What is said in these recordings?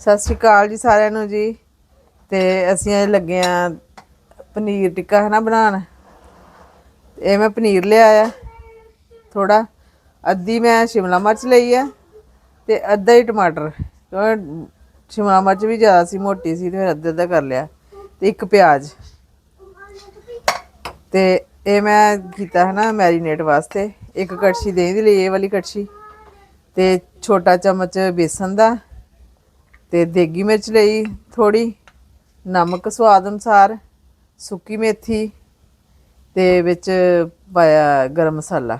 ਸਤਿ ਸ਼੍ਰੀ ਅਕਾਲ ਜੀ ਸਾਰਿਆਂ ਨੂੰ ਜੀ। ਤੇ ਅਸੀਂ ਅੱਜ ਲੱਗੇ ਆ ਪਨੀਰ ਟਿੱਕਾ ਹੈ ਨਾ ਬਣਾਉਣ। ਇਹ ਮੈਂ ਪਨੀਰ ਲਿਆ ਆ ਥੋੜਾ ਅੱਧੀ ਮੈਂ ਸ਼ਿਮਲਾ ਮਿਰਚ ਲਈ ਆ ਤੇ ਅੱਧਾ ਹੀ ਟਮਾਟਰ। ਕਿਉਂਕਿ ਸ਼ਿਮਲਾ ਮਿਰਚ ਵੀ ਜ਼ਿਆਦਾ ਸੀ, ਮੋਟੀ ਸੀ ਤੇ ਫਿਰ ਅੱਧਾ ਅੱਧਾ ਕਰ ਲਿਆ ਤੇ ਇੱਕ ਪਿਆਜ਼। ਤੇ ਇਹ ਮੈਂ ਕੀਤਾ ਹੈ ਨਾ ਮੈਰੀਨੇਟ ਵਾਸਤੇ। ਇੱਕ ਕੜਛੀ ਦਹੀਂ ਦੀ ਲਈ, ਇਹ ਵਾਲੀ ਕੜਛੀ। ਤੇ ਛੋਟਾ ਚਮਚ ਬੇਸਨ ਦਾ। ਤੇ ਦੇਗੀ ਮਿਰਚ ਲਈ ਥੋੜੀ ਨਮਕ ਸਵਾਦ ਅਨੁਸਾਰ, ਸੁੱਕੀ ਮੇਥੀ ਤੇ ਵਿੱਚ ਪਾਇਆ ਗਰਮ ਮਸਾਲਾ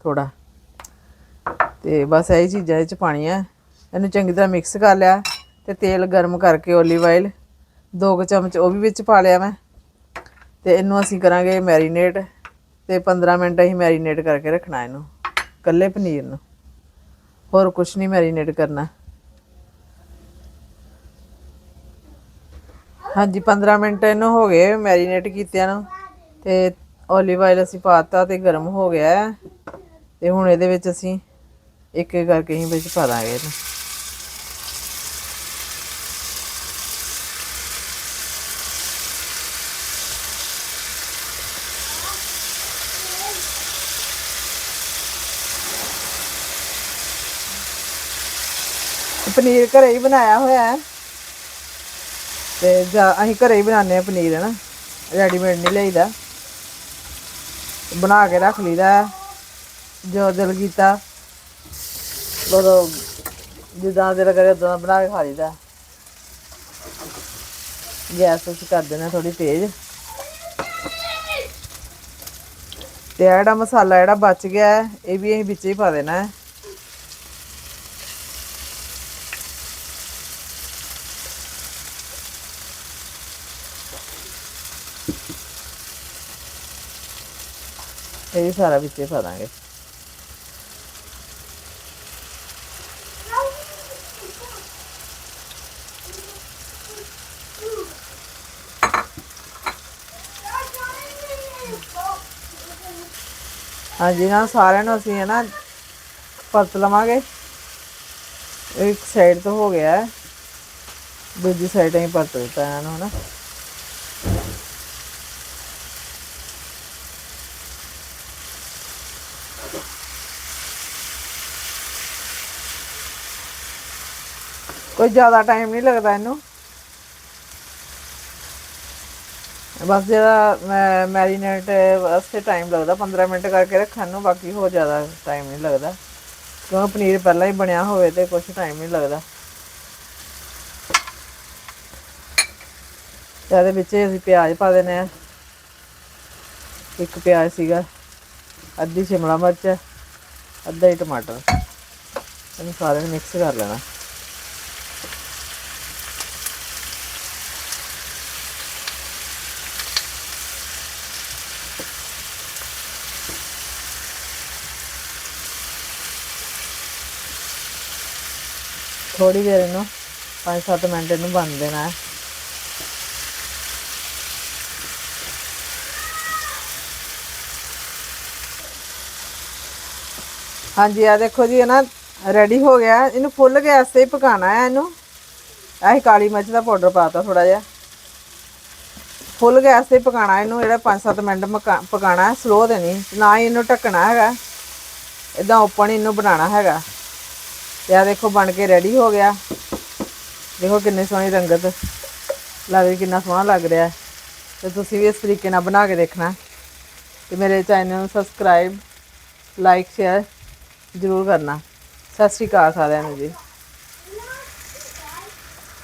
ਥੋੜਾ ਤੇ ਬਸ ਇਹ ਚੀਜ਼ਾਂ ਇਹ ਚ ਪਾਣੀਆਂ। ਇਹਨੂੰ ਚੰਗੀ ਤਰ੍ਹਾਂ ਮਿਕਸ ਕਰ ਲਿਆ ਤੇ ਤੇਲ ਗਰਮ ਕਰਕੇ ਓਲੀਵ ਆਇਲ ਦੋ ਕੁ ਚਮਚ ਉਹ ਵੀ ਵਿੱਚ ਪਾ ਲਿਆ ਮੈਂ। ਤੇ ਇਹਨੂੰ ਅਸੀਂ ਕਰਾਂਗੇ ਮੈਰੀਨੇਟ ਤੇ 15 ਮਿੰਟ ਅਸੀਂ ਮੈਰੀਨੇਟ ਕਰਕੇ ਰੱਖਣਾ ਇਹਨੂੰ ਕੱਲੇ ਪਨੀਰ ਨੂੰ। ਹੋਰ ਕੁਝ ਨਹੀਂ ਮੈਰੀਨੇਟ ਕਰਨਾ। ਹਾਂਜੀ 15 ਮਿੰਟ ਇਹਨੂੰ ਹੋ ਗਏ ਮੈਰੀਨੇਟ ਕੀਤਿਆਂ ਨੂੰ। ਤੇ ਓਲੀਵ ਆਇਲ ਅਸੀਂ ਪਾਤਾ ਤੇ ਗਰਮ ਹੋ ਗਿਆ ਹੈ। ਤੇ ਹੁਣ ਇਹਦੇ ਵਿੱਚ ਅਸੀਂ ਇੱਕ ਇੱਕ ਕਰਕੇ ਹੀ ਵਿੱਚ ਪਾ ਦਾਂਗੇ ਇਹਨੂੰ। ਪਨੀਰ ਘਰੇ ਹੀ ਬਣਾਇਆ ਹੋਇਆ ਹੈ। ਤੇ ਜਾਂ ਅਸੀਂ ਘਰੇ ਹੀ ਬਣਾਉਂਦੇ ਆ ਪਨੀਰ ਹੈ ਰੈਡੀਮੇਡ ਨਹੀਂ ਲਈਦਾ। ਬਣਾ ਕੇ ਰੱਖ ਲਈਦਾ। ਹੈ। ਜੋ ਦਿਲ ਕੀਤਾ। ਉਦੋਂ ਜਿੱਦਾਂ ਦਿਲ ਕਰੇ ਉਦਾਂ ਦਾ ਬਣਾ ਕੇ ਖਾ ਲਈਦਾ। ਗੈਸ ਅਸੀਂ ਕਰ ਦੇਣਾ ਥੋੜੀ ਤੇਜ਼। ਤੇ ਜਿਹੜਾ ਮਸਾਲਾ ਜਿਹੜਾ ਬਚ ਗਿਆ, ਇਹ ਵੀ ਅਸੀਂ ਵਿੱਚ ਹੀ ਪਾ ਦੇਣਾ। ਹੈ ਇਹ ਵੀ ਸਾਰਾ ਵਿੱਚੇ ਪਾ ਦਾਂਗੇ। ਹਾਂਜੀ ਨਾ ਸਾਰਿਆਂ ਨੂੰ ਅਸੀਂ ਹੈ ਨਾ ਪਰਤ ਲਵਾਂਗੇ। ਇੱਕ ਸਾਈਡ ਤੋਂ ਹੋ ਗਿਆ। ਦੂਜੀ ਸਾਈਡ ਅਸੀਂ ਪਰਤ ਦਿੱਤਾ ਇਹਨਾਂ ਨੂੰ ਹਨਾ। ਕੋਈ ਜ਼ਿਆਦਾ ਟਾਈਮ ਨਹੀਂ ਲੱਗਦਾ ਇਹਨੂੰ। ਬਸ ਜਿਹੜਾ ਮੈਰੀਨੇਟ ਵਾਸਤੇ ਟਾਈਮ ਲੱਗਦਾ 15 ਮਿੰਟ ਕਰਕੇ ਰੱਖਣ ਨੂੰ, ਬਾਕੀ ਹੋਰ ਜ਼ਿਆਦਾ ਟਾਈਮ ਨਹੀਂ ਲੱਗਦਾ। ਕਿਉਂਕਿ ਪਨੀਰ ਪਹਿਲਾਂ ਹੀ ਬਣਿਆ ਹੋਵੇ ਤੇ ਕੁਝ ਟਾਈਮ ਨਹੀਂ ਲੱਗਦਾ। ਇਹਦੇ ਵਿੱਚ ਅਸੀਂ ਪਿਆਜ਼ ਪਾ ਦੇਣੇ ਆ। ਇੱਕ ਪਿਆਜ਼ ਸੀਗਾ। ਅੱਧੀ ਸ਼ਿਮਲਾ ਮਿਰਚ, ਅੱਧਾ ਹੀ ਟਮਾਟਰ। ਇਹਨੂੰ ਸਾਰਿਆਂ ਨੂੰ ਮਿਕਸ ਕਰ ਲੈਣਾ। ਥੋੜੀ ਦੇਰ ਇਹਨੂੰ 5-7 ਮਿੰਟ ਇਹਨੂੰ ਬੰਨ ਦੇਣਾ ਹੈ। ਹਾਂਜੀ ਆ ਦੇਖੋ ਜੀ, ਇਹ ਨਾ ਰੈਡੀ ਹੋ ਗਿਆ। ਇਹਨੂੰ ਫੁੱਲ ਗੈਸ ਤੇ ਹੀ ਪਕਾਣਾ ਹੈ ਇਹਨੂੰ। ਅਸੀਂ ਕਾਲੀ ਮਿਰਚ ਦਾ ਪਾਊਡਰ ਪਾਤਾ ਥੋੜਾ ਜਿਹਾ। ਫੁੱਲ ਗੈਸ ਤੇ ਹੀ ਪਕਾਣਾ ਇਹਨੂੰ। ਜਿਹੜਾ 5-7 ਮਿੰਟ ਮਕਾ- ਪਕਾਣਾ ਹੈ ਸਲੋ ਤੇ ਨਾ ਹੀ ਇਹਨੂੰ ਢੱਕਣਾ ਹੈਗਾ। ਇਦਾਂ ਓਪਨ ਇਹਨੂੰ ਬਣਾਉਣਾ ਹੈਗਾ। ਤੇ ਆ ਦੇਖੋ, ਬਣ ਕੇ ਰੈਡੀ ਹੋ ਗਿਆ। ਦੇਖੋ ਕਿੰਨੀ ਸੋਹਣੀ ਰੰਗਤ। ਲੱਗ ਕਿੰਨਾ ਸੋਹਣਾ ਲੱਗ ਰਿਹਾ ਹੈ। ਤੇ ਤੁਸੀਂ ਵੀ ਇਸ ਤਰੀਕੇ ਨਾਲ ਬਣਾ ਕੇ ਦੇਖਣਾ। ਤੇ ਮੇਰੇ ਚੈਨਲ ਨੂੰ ਸਬਸਕ੍ਰਾਈਬ ਲਾਈਕ ਸ਼ੇਅਰ ਜ਼ਰੂਰ ਕਰਨਾ। ਸਤਿ ਸ਼੍ਰੀ ਅਕਾਲ ਸਾਰਿਆਂ ਨੂੰ ਜੀ।